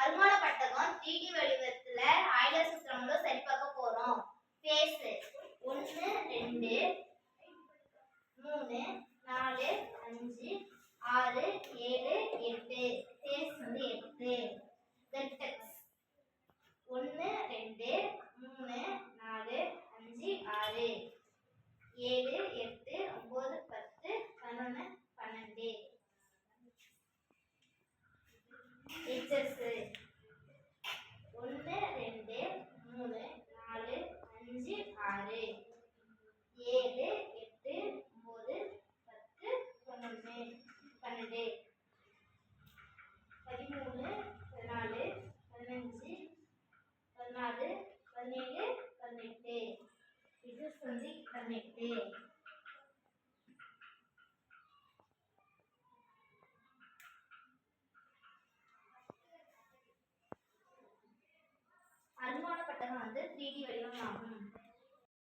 அருமான பட்டகம் 3D வடிவத்துல Euler சிஸ்டம்ல சரி பார்க்க போறோம். ஃபேஸ் ஒன்று ரெண்டு மூணு நாலு அஞ்சு ஆறு ஏழு எட்டு ஃபேஸ் வந்து எட்டு வெர்டெக்ஸ் ஒன்று ரெண்டு மூணு நாலு அஞ்சு ஆறு ஏழு எட்டு ஒம்பது பத்து பதினொன்று பன்னெண்டு எச்சஸ் ஒன்று ரெண்டு மூணு நாலு அஞ்சு ஆறு ஏழு எட்டு ஒம்பது பத்து பன்னெண்டு பன்னெண்டு. பதிமூணு பதினாலு பதினஞ்சு பதினாறு பதினேழு பதினெட்டு. இது வந்து பதினெட்டு. அனுமான பட்டகம் வந்து த்ரீ டி வடிவம் ஆகும்